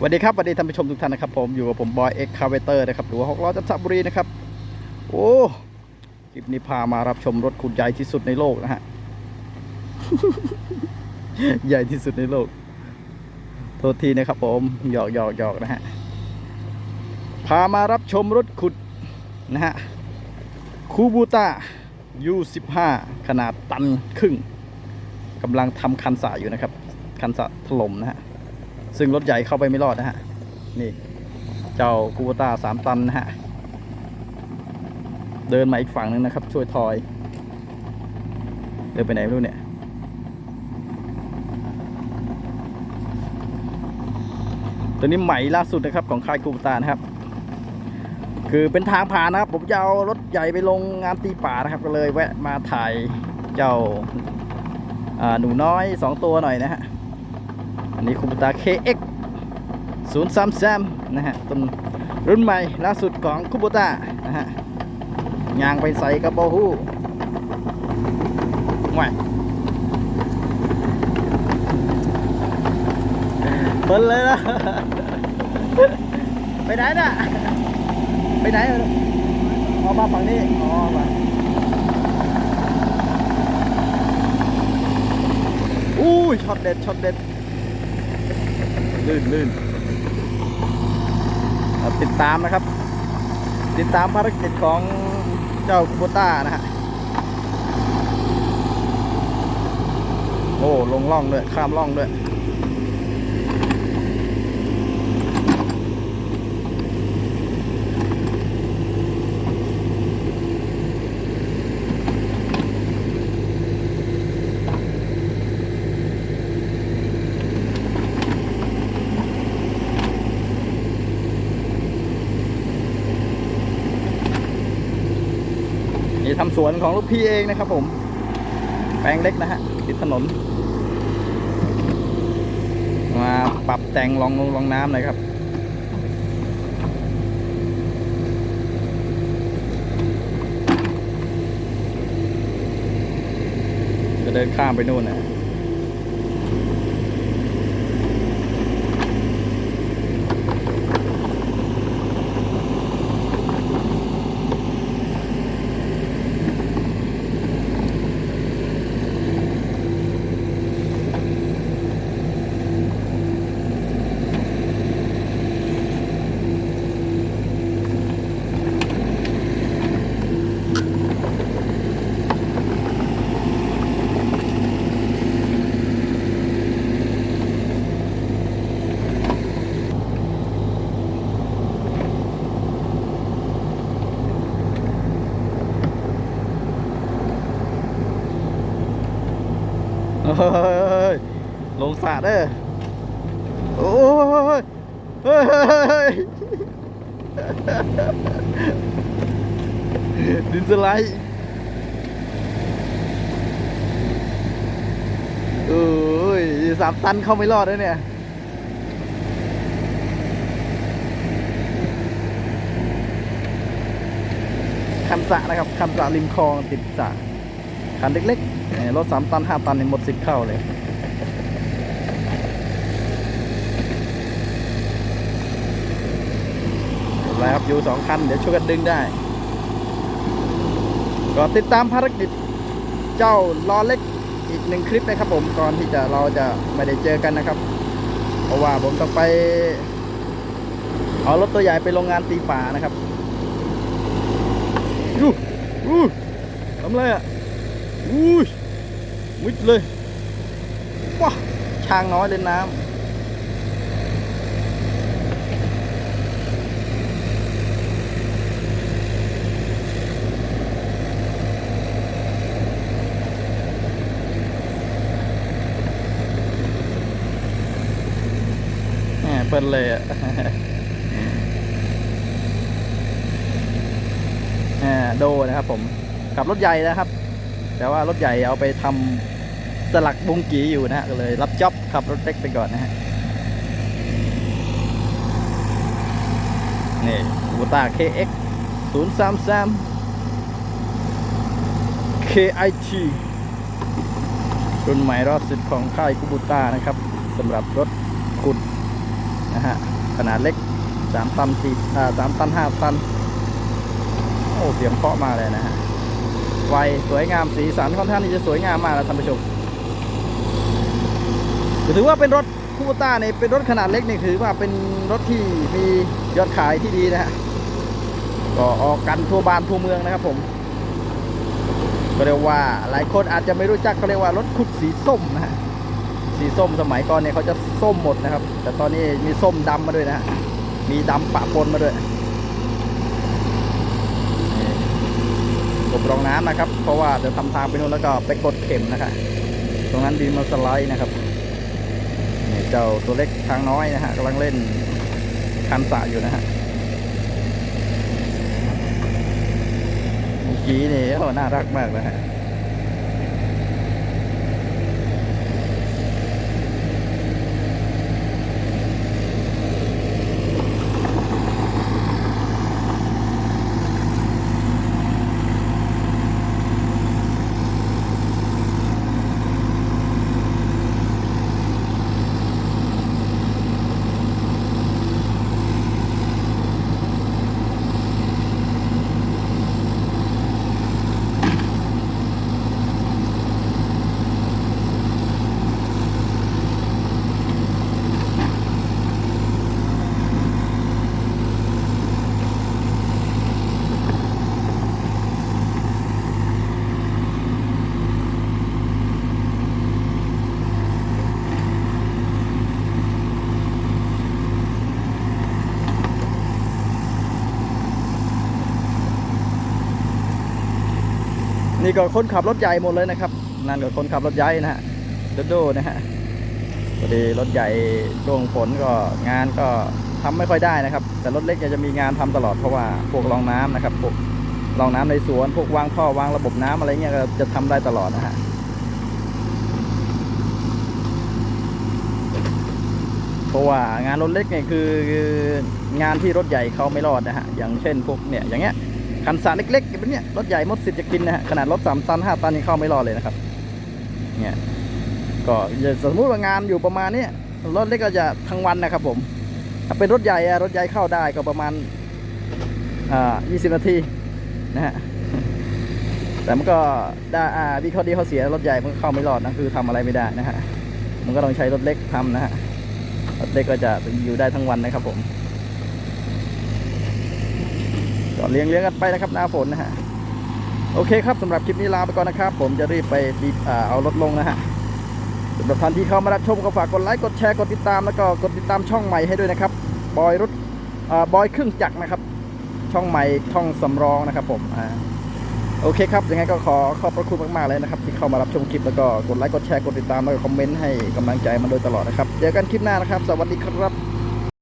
สวัสดีครับสวัสดีท่านผู้ชมทุกท่านนะครับผมอยู่กับผมบอยเอ็กคาเวเตอร์นะครับหรือว่าหกล้อจันทบุรีนะครับโอ้คลิปนี้พามารับชมรถขุดใหญ่ที่สุดในโลกนะฮะ ใหญ่ที่สุดในโลก โทษทีนะครับผมหยอกหยอกหยอกนะฮะพามารับชมรถขุดนะฮะคูบูต้า U15 ขนาดตันครึ่งกำลังทำคันสระอยู่นะครับ คันสระถล่มนะฮะ ซึ่งรถใหญ่เข้าไปไม่รอดนะฮะ นี่ เจ้าคูบูต้าสามตันนะฮะ เดินมาอีกฝั่งหนึงนะครับ ช่วยทอย เดินไปไหนไม่รู้เนี่ยตัวนี้ใหม่ล่าสุดนะครับของค่ายคูบูต้านะครับ คือเป็นทางผ่านนะครับ ผมจะเอารถใหญ่ไปลงงานตีป่านะครับ ก็เลยแวะมาถ่ายเจ้าอ่าหนูน้อยสองตัวหน่อยนะฮะ อันนี้คูบูต้า KX 033นะฮะต้นรุ่นใหม่ล่าสุดของคูบูต้านะฮะยางไปใส่กระโปรงหู้ห่วยเปิ้ลเลยนะไปไหนน่ะ ไปไหนเออออกมาฝั่งนี้ อ๋อมาอู้ยช็อตเด็ดช็อตเด็ด ลื่นลื่นติดตามนะครับ ติดตามภารกิจของเจ้าคูโบต้านะฮะโอ้ลงล่องด้วยข้ามล่องด้วย นี่ทำสวนของลูกพี่เองนะครับ ผม แปลงเล็กนะฮะติดถนน มาปรับแต่งรองลงรองน้ำเลยครับจะเดินข้ามไปนู่นนะ ยลงสระเด้อโอ้ยเฮ้ยเฮ้ยเฮ้ยดินสไลด์โอ้ยสามตันเข้าไม่รอดแล้วเนี่ยคันสะนะครับคันสะริมคลองติดสะคันเล็กๆ รถสามตันห้าตันนี่หมดสิทธิ์เข้าเลยแล้วครับอยู่สองคัน เดี๋ยวช่วยกันดึงได้ ก็ติดตามภารกิจเจ้าล้อเล็กอีกหนึ่งคลิปนะครับผมก่อนที่จะเราจะไม่ได้เจอกันนะครับ เพราะว่าผมต้องไป เอารถตัวใหญ่ไปโรงงานตีป่านะครับยูอู้ทำอะไรอะอู้ มิดเลยว้าช้างน้อยเล่นน้ำเปิ้ลเลยอะแหมโดนะครับผม ขับรถใหญ่นะครับ แต่ว่ารถใหญ่เอาไปทำสลักบุงกีอยู่นะฮะก็เลยรับจ็อบขับรถเล็กไปก่อนนะฮะนี่บูต้า KX 033 KIT รุ่นใหม่รอดสุดของค่ายคูบูต้านะครับสำหรับรถขุดนะฮะขนาดเล็กสามตันสี่อ่าสามตันห้าตัน โอ้ เสียงเพราะมาเลยนะฮะ ไวสวยงามสีสันค่อนข้างที่จะสวยงามมากนะท่านผู้ชมถือว่าเป็นรถคูต้าเนี่ยเป็นรถขนาดเล็กนี่ถือว่าเป็นรถที่มียอดขายที่ดีนะฮะก็ออกกันทั่วบ้านทั่วเมืองนะครับผมก็เรียกว่าหลายคนอาจจะไม่รู้จักเขาเรียกว่ารถขุดสีส้มนะฮะสีส้มสมัยก่อนเนี่ยเขาจะส้มหมดนะครับ แต่ตอนนี้มีส้มดำมาด้วยนะฮะมีดำปะปนมาด้วย กบรองน้ำนะครับ เพราะว่าจะทำทางไปนู้นแล้วก็ไปกดเข็มนะครับตรงนั้นดินมันสไลด์นะครับเจ้าตัวเล็กทางน้อยนะฮะกำลังเล่นคันสระอยู่นะฮะเมื่อกี้นี่โอ้น่ารักมากนะฮะ นี่ก็คนขับรถใหญ่หมดเลยนะครับ นั่นก็คนขับรถใหญ่นะฮะโดโดนะฮะพอดีรถใหญ่ช่วงฝนก็งานก็ทำไม่ค่อยได้นะครับ แต่รถเล็กเนี่ยจะมีงานทำตลอดเพราะว่าพวกรองน้ำนะครับพวกรองน้ำในสวนพวกวางท่อวางระบบน้ำอะไรเงี้ยก็จะทำได้ตลอดนะฮะเพราะว่างานรถเล็กเนี่ยคืองานที่รถใหญ่เขาไม่รอดนะฮะอย่างเช่นพวกเนี่ยอย่างเงี้ย คันสระเล็กๆแบบนี้รถใหญ่มดสิทธิ์จะกินนะฮะขนาดรถสามตันห้าตันนี่เข้าไม่รอดเลยนะครับเนี่ยก็อย่าสมมติว่างานอยู่ประมาณนี้รถเล็กก็จะทั้งวันนะครับ ผมถ้าเป็นรถใหญ่รถใหญ่เข้าได้ก็ประมาณอ่า20 นาทีนะฮะแต่มันก็ได้อ่าวิข้อดีเข้อเสียรถใหญ่มันเข้าไม่รอดนะคือทำอะไรไม่ได้นะฮะมันก็ต้องใช้รถเล็กทำนะฮะรถเล็กก็จะอยู่ได้ทั้งวันนะครับผม ก็เลี้ยงเลี้ยงกันไปนะครับหน้าฝนนะฮะโอเคครับสำหรับคลิปนี้ลาไปก่อนนะครับ ผมจะรีบไปดีเอารถลงนะฮะสำหรับท่านที่เข้ามารับชมก็ฝากกดไลค์กดแชร์กดติดตามแล้วก็กดติดตามช่องใหม่ให้ด้วยนะครับบอยรถบอยเครื่องจักรนะครับ ช่องใหม่ช่องสำรองนะครับผมอ่าโอเคครับยังไงก็ขอขอบพระคุณมาก ๆ เลยนะครับ ที่เข้ามารับชมคลิปแล้วก็กดไลค์กดแชร์กดติดตามแล้วก็คอมเมนต์ให้กำลังใจมาโดยตลอดนะครับ เจอกันคลิปหน้านะครับ สวัสดีครับ